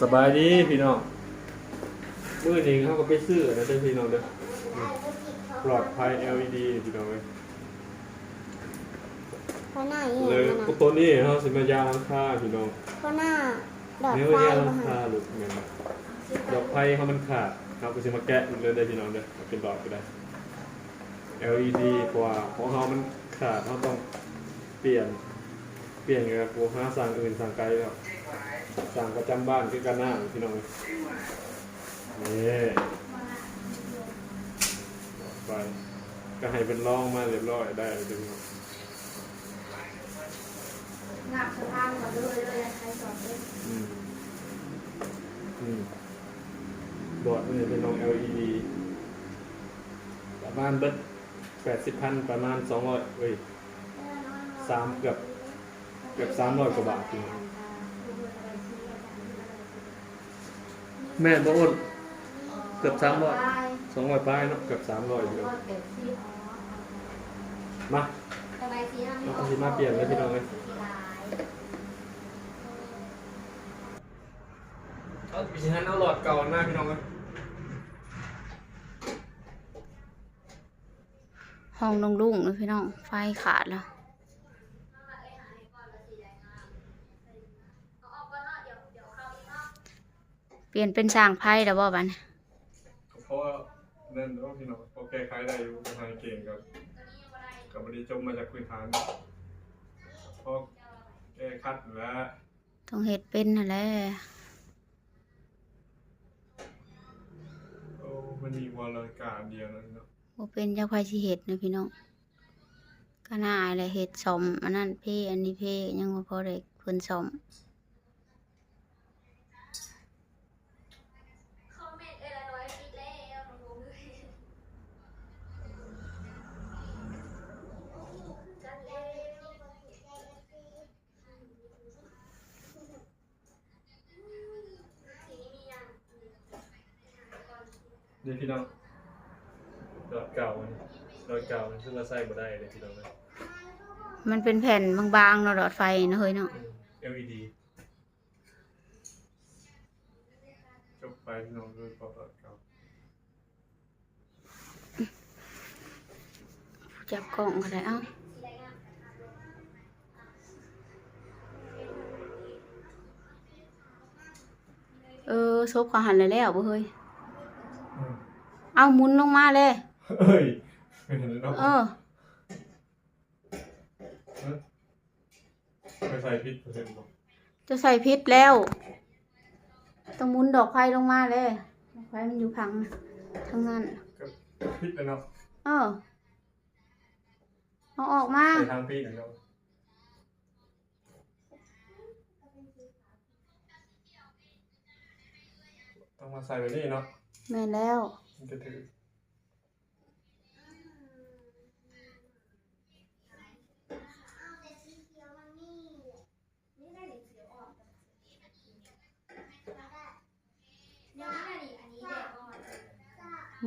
สบายดีพี่น้องมือนี้เขาก็ไปซื้อนะเด้อพี่น้องเด้ออืมปลอดภัย LED พี่น้องเว้ยเพราะหน้าเลเห็ยนมันตัวนี้เขาสิมายาลังคาพี่น้องเพราะหน้าดอดเนี่ยไฟยาลัมางคาหาหรือไงนดอกไฟเขามันขาดเขาก็สิมาแกะมันเลยได้พี่น้องเด้อเอาเป็นดอกก็ได้ LED เพราะว่าของเขามันขาดเขาต้องเปลี่ยน เปลี่ยนกับกูหาสั่งอื่นสั่งไกลแล้ว สั่งประจำบ้านคือกันหน้าพี่น้องเว้ยนี่ดอกไฟก็ให้เป็นร่องมาเรียบร้อยได้เลยพี่น้องหนักสะพานมาด้วยเลยใครสอนด้วยอืมอืมบอร์ดมันจะเป็นน้อง LED ประมาณเบิดแปดสิบพันประมาณสองร้อยเอ้ยสามเกือบเกือบสามร้อยกว่าบาทจริง แม่บอกว่าเกือบสามร้อยสองร้อยป้ายเนาะเกือบสามร้อยอยู่มาสบายสีน้ำเราจะมาเปลี่ยนเลยพี่น้องเลยเอาปีนั้นเอาหลอดเก่าหน้าพี่น้องเลยห้องลุงลุงเลยพี่น้อง ไฟขาดแล้ว เปลี่ยนเป็นสร้างไพ่แล้วบ่บัดนเพราะว่านั่นว่าพี่น้องโอเคขายได้อยู่ทางเก่งกับกับบริจมมาจากพื้นฐานเพราะแก้คัดแล้วต้องเฮ็ดเป็นนั่นแหละโอ้มันมีวอลการเดียวนะเนาะบ่เป็นจักไผสิเฮ็ดนะพี่น้องก็น่าอายแหละเฮ็ดซ่อมอันนั้นเพอันนี้เพยังบ่พอได้เพิ่นซ่อม นี่พี่น้องดอดเก่ามันดอดเก่ามันซึ่งเราใส่บ่ได้เลยพี่น้องเลยมันเป็นแผ่นบางๆเนาะหลอดไฟเนาะเฮ้ยเนาะ อืม LED จบไปพี่น้องด้วยพอดอดเก่าจับกล่องก็ได้เอ้าเออซบเขาหันเลยแล้วบ่เฮ้ยอืม เอาหมุนลงมาเลย เอ้ยไม่เห็นแล้วเออไปใส่พิษเปอร์เซ็นต์บอกจะใส่พิษแล้ว ต้องหมุนดอกไฟลงมาเลยดอกไฟมันอยู่พังทั้งนั้นก็พิษแล้วเนาะเออ เอาออกมา ใส่ทางพี่อย่างเดียวต้องมาใส่ไว้นี่เนาะ แม่นแล้ว มันจะถือ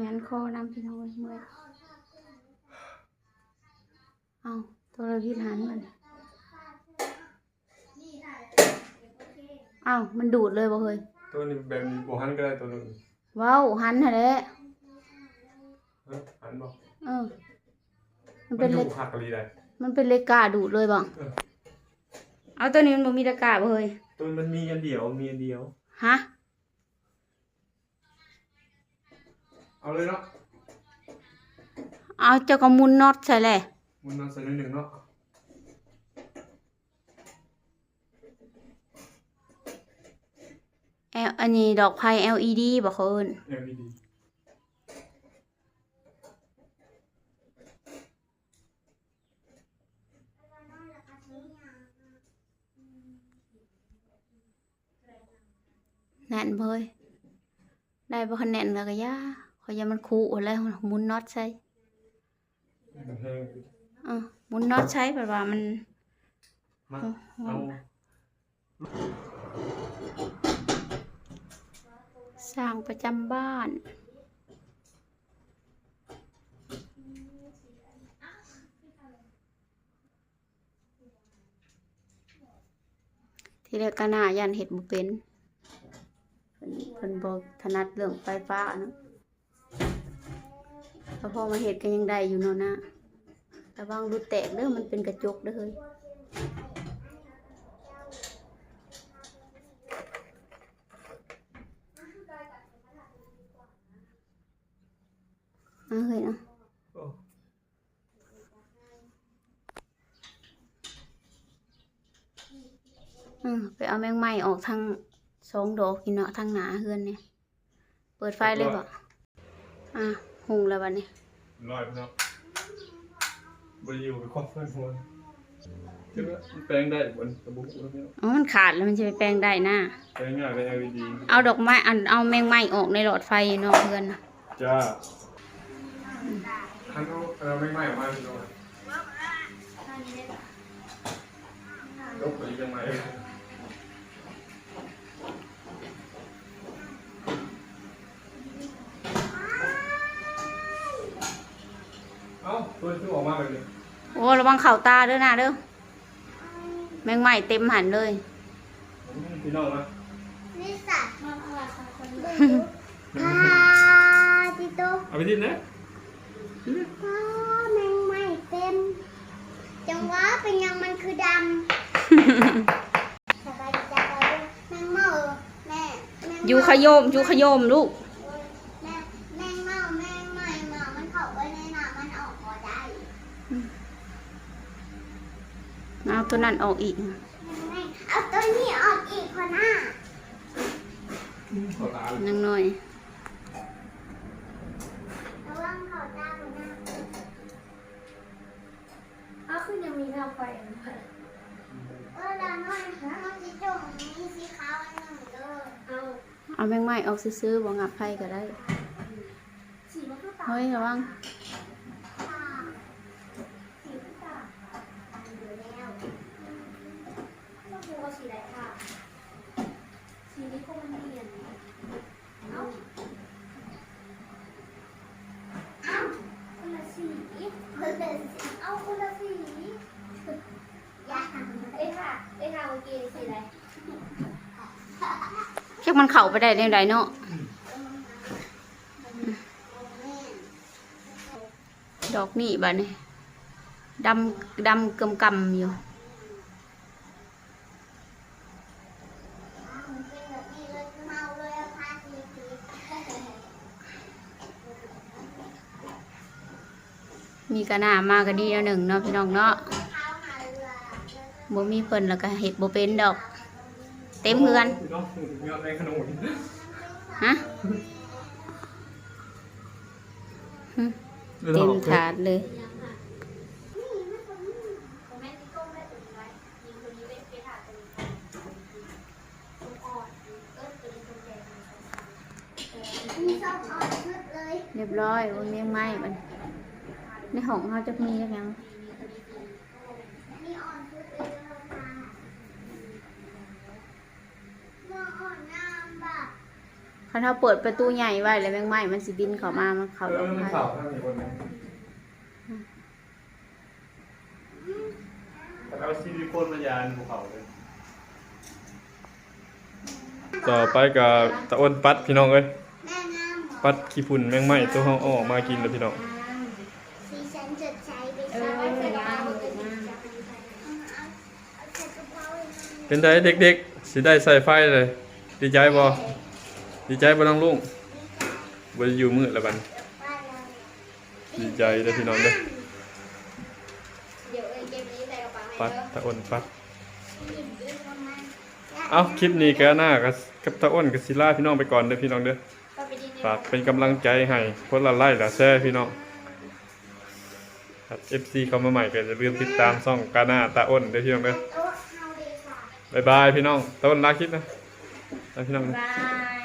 งั้นคอน้ำพี่น้องเอ้ยเมื่อยเอาตัวเราพิษหันมันเอามันดูดเลยบ่เฮ้ยตัวนี้แบบนี้บวหันก็ได้ตัวหนึงว้าวหันหะเด้เอ้ย หันบอกเออ มันมัเป็นนอเล็ยู่กหักกะลีได้มันเป็นเลกกาดูดเลยบ่เออเอาตัวนี้มันบ่มีตะกร้าบ่เฮ้ยตัวมันมีอันเดียวมีอันเดียว ฮะ เอาเลยเนาะเอาเจ้าก็หมุนน็อตใส่แหละมันนอนใส่นิดหนึ่งเนาะแอลอันนี้ดอกไผ่ LED บ่เขาเอิ้น LED แน่นบ่เฮ้ยได้บ่คะแนนแล้วก็ย่าขอยอย่ามันคูแล้วหมุนน็อตใส่มันแห้งเออหมุนน็อตใช้แบบว่ามันมาเอาสร้างประจำบ้านที่แรกก็น่ายันเห็ดบุเป็น พิ่นบ่ถนัดเรื่องไฟฟ้าเนาะแต่พอมาเฮ็ดก็ยังได้อยู่เนาะนะระวังรูแตกเด้อมันเป็นกระจกเด้อเฮ้ยเอาเฮ้ยนะอ้อืมไปเอาแมงไม้ออกทาง สองดอกกินเนาะทางหนาเฮือนเนี่ยเปิดไฟเลยบ่อะหุงแล้วบัดนี้ลอยพี่น้องบริยูไปครอบเพื่อนคนคิดว่ามันแปลงได้บนตะบุกแล้วเนี่ยอ๋อมันขาดแล้วมันจะไปแปลงได้นะแปลงง่ายเป็น LED เอาดอกไม้อันเอาแมงไม้ออกในหลอดไฟเนาะเพื่อนน่ะจ้าท่านเอาไม่ไหม้ออกมาพี่น้องยกไปยังไงเอ้าตัว ที่ออกมาแบบนี้โอ้ระวังเข่าตาเด้อนะเด้อแมงไม้เต็มหันเลย พี่น้องนะนี่สัตว์มาพลังคนเดียวพาจิโตเอาไปทิ้งนะพ่อแมงไม่เต็ม จังหวะเป็นยังมันคือดำสบายใจเลยแมงเมาแม่แมงอยู่ขยมอยู่ขยมลูก แม่แมงเมาแมงไม่เมามันเข้าไปในน้ำมันออกมาได้ เอาตัวนั้นออกอีกแมงไม่เอาตัวนี้ออกอีกคนหน้าขอตาเลยนังหน่อยระวังเขาตาคนหน้าอ้าวคือยังมีทางไฟเออดาน้อยมันจะจมมีสีขาวอันหนึ่งเด้อเอาเอาแมงไม้ออกซื้อๆบ่งับไฟก็ได้สีมันคือตาเฮ้ยระวัง ตาสีมันตาอยู่แล้วก็คือว่าสีอะไรค่ะสีนี้ก็มันเปลี่ยนเอ้าเอ้าคนละสีคนละสีเอาคนละสีอย่าเอ้ยค่ะเอ้ยค่ะ เมื่อกี้สีอะไรแค่มันเข้าไปได้ในใดเนาะดอกนี่บัดนี้ดำดำกำกำอยู่มันเป็นแบบนี้เลยเมากระหนามาก็ดีแล้วหนึ่งเนาะพี่น้องเนาะ บ่มีเพิ่นแล้วก็เฮ็ดบ่เป็นดอก เต็มเฮือนพี่น้องเงาในขนมฮะหึเต็มถาดเลยผมแม่ที่ก้มได้ตัวนี้ไว้ยิงตัวนี้เป็นเฟถาตัวนี้ตัวอ่อนเออตัวนี้ตัวแก่มีสองอ่อนชุดเลยเรียบร้อยบ่มีไม้มันในห้องเฮาจะมีจักหยัง มีอ่อนชุดเลยแล้วค่ะว่าอ่อนงามแบบ คันเฮาเปิดประตูใหญ่ไว้แล้วแมงไม้มันสิบินเข้ามามันเข้าเอลองมันไปข่าวถ้ามีคนนึงแต่เอาซิลิโคนมายานภูเขาเลยต่อไปกับตะอ้นปัดพี่น้องเอ้ยแม่งามเหรอปัดขี้ฝุ่นแมงไหม้ตัวเฮาเอาออกมากินแล้วพี่น้องสีฉันจดใช้ไปเอใส่อใส่กระงามเป๋าเลยงามเอาใส่กระเป๋าเลยนะเป็นไดเด็กๆสิได้ใส่ไฟเลย ดีใจบ่ ดีใจบ่น้องลุงบ่ได้อยู่มืดแล้วบัดนี้ว่าเราดีใจเด้อพี่น้องเด้อเดี๋ยวเอ้ยเกมนี้ใส่กระเป๋าให้ปัดเด้อตะอ้นปัดหยิบเรื่องประมาณเอ้าคลิปนี้ก็น่ากับกับตะอ้นกับศิลาพี่น้องไปก่อนเด้อพี่น้องเด้อก็ไปดีในฝากเป็นกำลังใจให้คนละไลค์ละแชร์พี่น้องครับ FC เข้ามาใหม่ก็อย่าลืมติดตามช่องกาหน้าตาอ้นเด้อพี่น้องเด้อโต๊ะเฮาดีค่ะบ๊ายบายพี่น้องตะอ้นลาคลิปนะลาพี่น้องนะบาย